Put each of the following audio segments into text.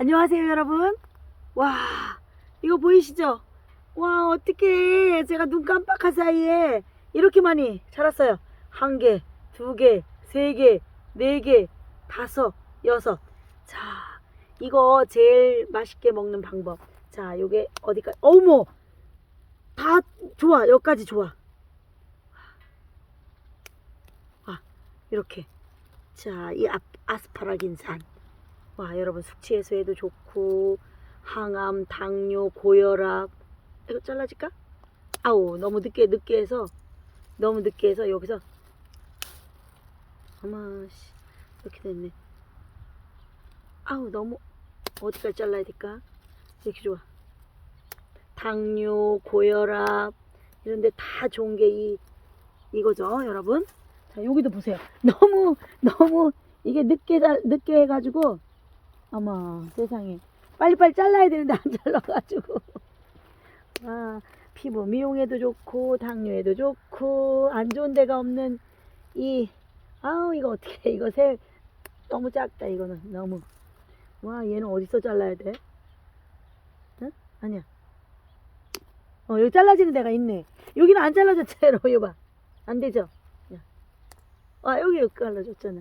안녕하세요 여러분. 와 이거 보이시죠? 와 어떡해. 제가 눈 깜빡한 사이에 이렇게 많이 자랐어요. 한 개, 두 개, 세 개, 네 개, 다섯, 여섯. 자 이거 제일 맛있게 먹는 방법. 자 요게 어디까지? 어머! 다 좋아. 여기까지 좋아. 아 이렇게. 자 이 아스파라긴산 와 여러분 숙취 해소에도 좋고 항암, 당뇨, 고혈압. 이거 잘라질까? 아우 너무 늦게 늦게 해서 너무 늦게 해서 여기서. 어마씨 이렇게 됐네. 아우 너무 어디까지 잘라야 될까? 이렇게 좋아. 당뇨, 고혈압 이런데 다 좋은 게 이 이거죠 여러분? 자 여기도 보세요. 너무 너무 이게 늦게 잘 늦게 해가지고 어머 세상에. 빨리빨리 잘라야 되는데 안 잘라가지고. 아 피부 미용에도 좋고 당뇨에도 좋고 안 좋은 데가 없는 이 아우 이거 어떻게 이거 새 너무 작다 이거는. 너무. 와 얘는 어디서 잘라야 돼? 응? 아니야. 어 여기 잘라지는 데가 있네. 여기는 안 잘라졌잖아 이거 봐 안 되죠? 야. 아 여기 여기 잘라졌잖아.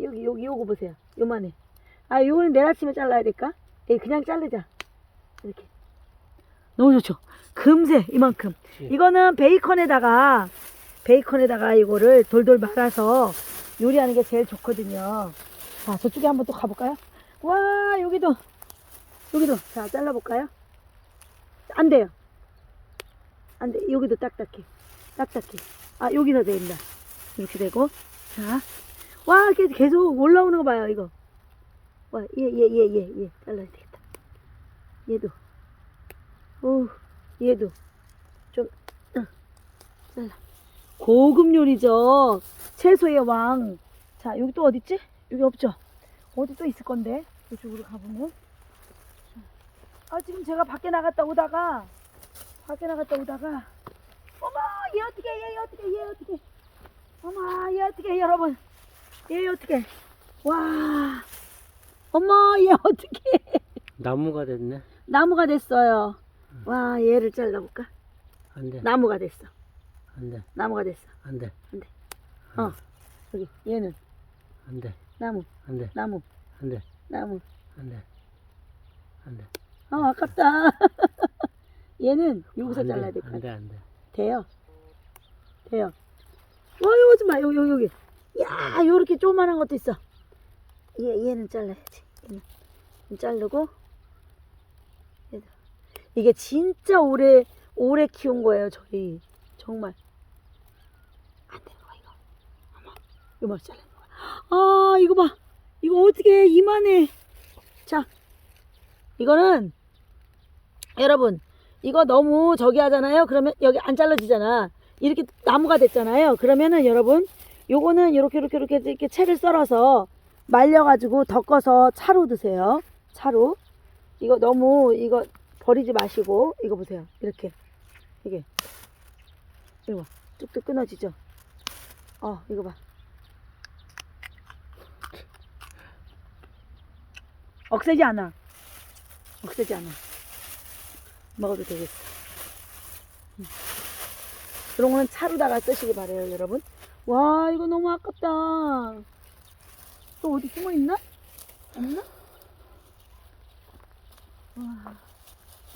여기 여기 요거 보세요. 요만해 아, 요거는 내일 아침에 잘라야 될까? 예, 그냥 자르자. 이렇게. 너무 좋죠? 금세, 이만큼. 예. 이거는 베이컨에다가, 베이컨에다가 이거를 돌돌 말아서 요리하는 게 제일 좋거든요. 자, 저쪽에 한번 또 가볼까요? 와, 여기도, 여기도. 자, 잘라볼까요? 안 돼요. 안 돼. 여기도 딱딱해. 딱딱해. 아, 여기서 된다. 이렇게 되고. 자. 와, 계속 올라오는 거 봐요, 이거. 와, 얘, 얘, 얘, 얘, 얘. 잘라야 되겠다. 얘도. 오, 얘도. 좀, 어, 잘라. 고급 요리죠. 채소의 왕. 자, 여기 또 어딨지? 여기 없죠? 어디 또 있을 건데? 이쪽으로 가보면. 아, 지금 제가 밖에 나갔다 오다가, 밖에 나갔다 오다가, 어머, 얘 어떻게, 얘 어떻게, 얘 어떻게. 어머, 얘 어떻게, 여러분. 얘 어떻게. 와. 어머, 얘 어떻게. 나무가 됐네. 나무가 됐어요. 와, 얘를 잘라볼까? 안 돼. 나무가 됐어. 안 돼. 나무가 됐어. 안 돼. 어, 여기, 얘는 안 돼. 나무, 안 돼. 나무, 안 돼. 나무. 안 돼. 안 돼. 어, 아깝다. 얘는 여기서 안 돼. 잘라야 될 것 안 같아. 돼. 안 돼. 돼요. 돼요. 와, 이거 오지 마. 여기, 여기, 여기. 야, 요렇게 조그만한 것도 있어. 얘, 얘는 잘라야지. 좀 자르고. 이게 진짜 오래, 오래 키운 거예요, 저희. 정말. 안 되는 거야, 이거. 이거 봐, 잘라는 거야. 아, 이거 봐. 이거 어떻게 이만해. 자, 이거는, 여러분, 이거 너무 저기 하잖아요. 그러면 여기 안 잘라지잖아. 이렇게 나무가 됐잖아요. 그러면은 여러분, 요거는 이렇게 이렇게 이렇게 이렇게 채를 썰어서 말려가지고 덮어서 차로 드세요. 차로. 이거 너무 이거 버리지 마시고 이거 보세요. 이렇게 이게 이거 봐. 뚝뚝 끊어지죠. 어 이거 봐. 억세지 않아. 억세지 않아. 먹어도 되겠어. 음. 그런 거는 차로다가 쓰시기 바래요, 여러분. 와, 이거 너무 아깝다. 또 어디 숨어 있나? 없나? 와,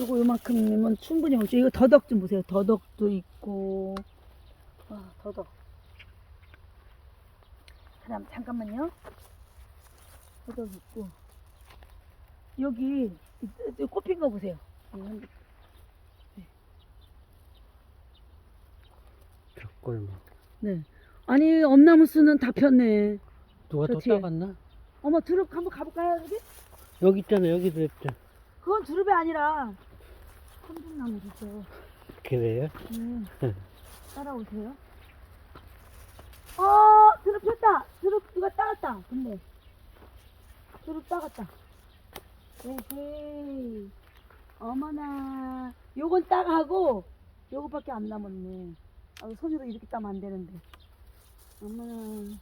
이거 요만큼이면 충분히 오죠. 이거 더덕 좀 보세요. 더덕도 있고. 와, 더덕. 그 다음, 잠깐만요. 더덕 있고. 여기, 꽃핀 거 보세요. 이거 한- 벽골목. 네. 아니 엄나무수는 다 폈네. 누가 또 그렇지. 따갔나? 어머 두릅 한번 가볼까요 여기? 여기 있잖아. 여기도 있죠. 그건 두릅이 아니라 천둥나무죠. 그래요? 네. 따라오세요. 어 두릅 폈다. 두릅 누가 따갔다. 근데 두릅 따갔다. 에헤이. 어머나. 요건 따가고 요거밖에 안 남았네. 아, 손으로 이렇게 따면 안 되는데. 어머나.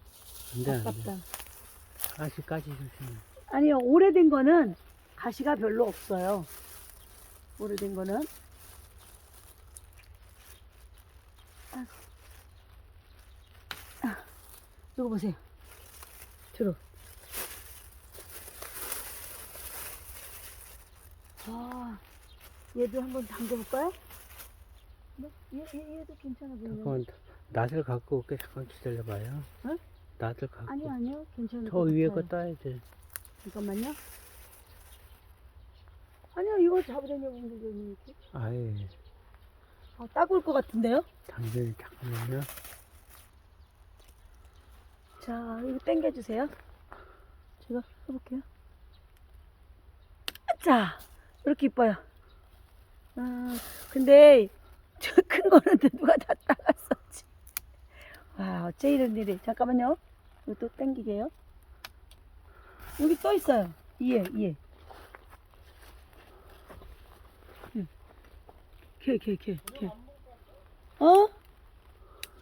안 돼. 안 돼. 아깝다. 가시 까지 조심해. 아니요, 오래된 거는 가시가 별로 없어요. 오래된 거는. 아, 아, 이거 보세요. 들어. 아, 얘도 한번 담궈볼까요? 뭐, 얘, 얘, 얘도 괜찮아 보이네. 잠깐만 낫을 갖고 올게 잠깐 기다려봐요. 응? 낫을 갖고. 아니요, 아니요. 괜찮아. 저 위에 거 따야 돼. 잠깐만요. 아니요, 이거 잡으려고 문제가 이렇게. 아예 아, 따올 것 같은데요? 당근이 잠깐만요. 자, 이거 당겨주세요. 제가 해볼게요. 자, 이렇게 이뻐요. 아, 근데 저 큰 거는 누가 다 따갔었지. 와, 어째 이런 일이. 잠깐만요. 또 당기게요. 여기 또 있어요. 이에. 응. 개, 개, 개, 개. 어?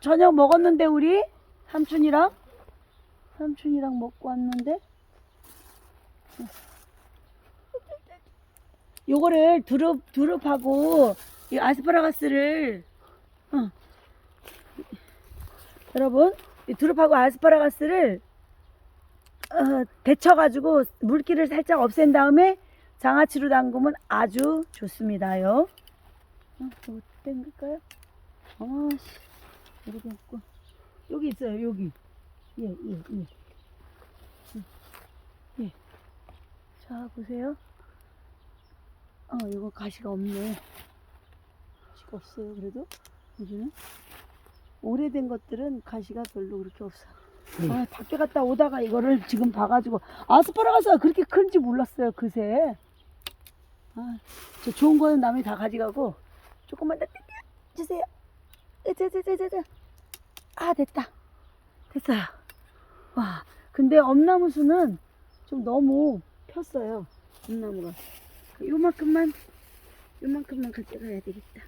저녁 먹었는데, 우리? 삼촌이랑? 삼촌이랑 먹고 왔는데 요거를 두릅 두릅하고 이 아스파라가스를 어. 여러분 이 두릅하고 아스파라가스를 어, 데쳐가지고 물기를 살짝 없앤 다음에 장아찌로 담그면 아주 좋습니다요. 어, 땡길까요? 아씨 여기 없고 여기 있어요 여기. 예, 예, 예. 예. 자, 보세요. 어, 이거 가시가 없네. 가시가 없어요, 그래도. 여기는. 오래된 것들은 가시가 별로 그렇게 없어. 음. 아, 밖에 갔다 오다가 이거를 지금 봐가지고, 아스파라가스가 그렇게 큰지 몰랐어요, 그새. 아, 저 좋은 거는 남이 다 가져가고, 조금만 더 주세요. 으자자자자자. 아, 됐다. 됐어요. 와, 근데 엄나무수는 좀 너무 폈어요. 엄나무가. 요만큼만, 요만큼만 가져가야 되겠다.